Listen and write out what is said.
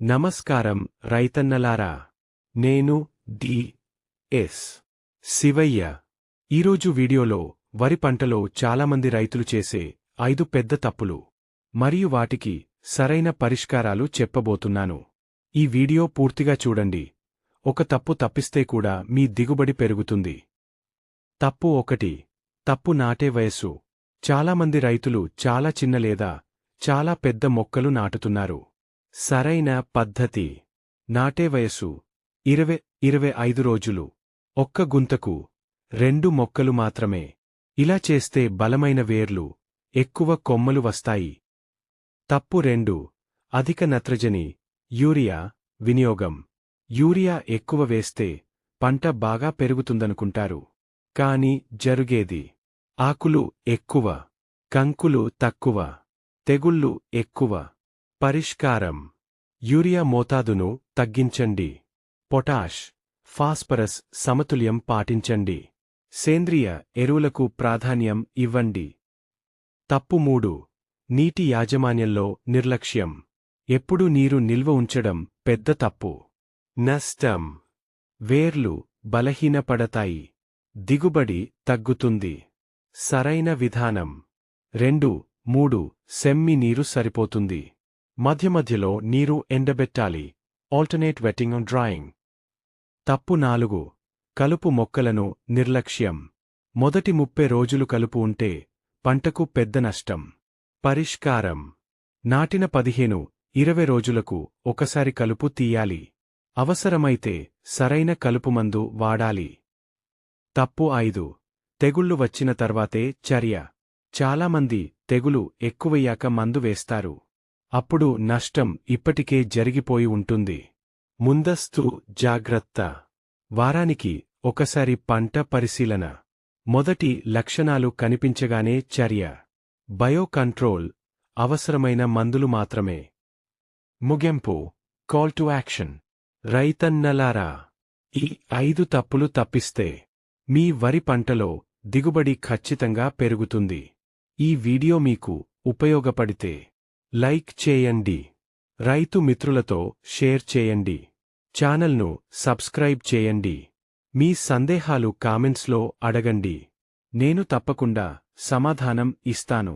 నమస్కారం రైతన్నలారా. నేను D. Yes. Shivayya. ఈరోజు వీడియోలో వరి పంటలో చాలామంది రైతులు చేసే ఐదు పెద్ద తప్పులు మరియు వాటికి సరైన పరిష్కారాలు చెప్పబోతున్నాను. ఈ వీడియో పూర్తిగా చూడండి. ఒక తప్పు తప్పిస్తే కూడా మీ దిగుబడి పెరుగుతుంది. తప్పు ఒకటి. తప్పు నాటే వయస్సు. చాలామంది రైతులు చాలా చిన్న లేదా చాలా పెద్ద మొక్కలు నాటుతున్నారు. సరైన పద్ధతి. నాటే వయసు ఇరవై ఇరవై ఐదు రోజులు. ఒక్క గుంతకు. రెండు మొక్కలు మాత్రమే. ఇలా చేస్తే బలమైన వేర్లు. ఎక్కువ కొమ్మలు వస్తాయి. తప్పు రెండు. అధిక నత్రజని. యూరియా. వినియోగం. యూరియా ఎక్కువ వేస్తే పంట బాగా పెరుగుతుందనుకుంటారు. కాని జరుగేది. ఆకులు ఎక్కువ. కంకులు తక్కువ. తెగుళ్ళు ఎక్కువ. పరిష్కారం. యూరియా మోతాదును తగ్గించండి. పొటాష్ ఫాస్ఫరస్ సమతుల్యం పాటించండి. సేంద్రియ ఎరువులకు ప్రాధాన్యం ఇవ్వండి. తప్పు మూడు. నీటి యాజమాన్యంలో నిర్లక్ష్యం. ఎప్పుడు నీరు నిల్వ ఉంచడం పెద్ద తప్పు. నష్టం. వేర్లు బలహీనపడతాయి. దిగుబడి తగ్గుతుంది. సరైన విధానం. రెండు. మూడు. సెమ్మి నీరు సరిపోతుంది. మధ్య మధ్యలో నీరు ఎండబెట్టాలి. ఆల్టర్నేట్ వెట్టింగ్ ఆన్ డ్రాయింగ్ తప్పు నాలుగు. కలుపు మొక్కలను నిర్లక్ష్యం. మొదటి ముప్పై రోజులు కలుపు ఉంటే పంటకు పెద్ద నష్టం. పరిష్కారం. నాటిన పదిహేను ఇరవై రోజులకు ఒకసారి కలుపు తీయాలి. అవసరమైతే సరైన కలుపు మందు వాడాలి. తప్పు ఐదు. తెగుళ్ళు వచ్చిన తర్వాతే చర్య. చాలామంది తెగులు ఎక్కువయ్యాక మందు వేస్తారు. అప్పుడు నష్టం ఇప్పటికే జరిగిపోయి ఉంటుంది. ముందస్తు జాగ్రత్త. వారానికి ఒకసారి పంట పరిశీలన. మొదటి లక్షణాలు కనిపించగానే చర్య. బయో కంట్రోల్ అవసరమైన మందులు మాత్రమే. ముగింపు. Call to action. రైతన్నలారా. ఈ ఐదు తప్పులు తప్పిస్తే మీ వరి పంటలో దిగుబడి ఖచ్చితంగా పెరుగుతుంది. ఈ వీడియో మీకు ఉపయోగపడితే లైక్ చేయండి. రైతు మిత్రులతో షేర్ చేయండి. ఛానల్ను సబ్స్క్రైబ్ చేయండి. మీ సందేహాలు కామెంట్స్లో అడగండి. నేను తప్పకుండా సమాధానం ఇస్తాను.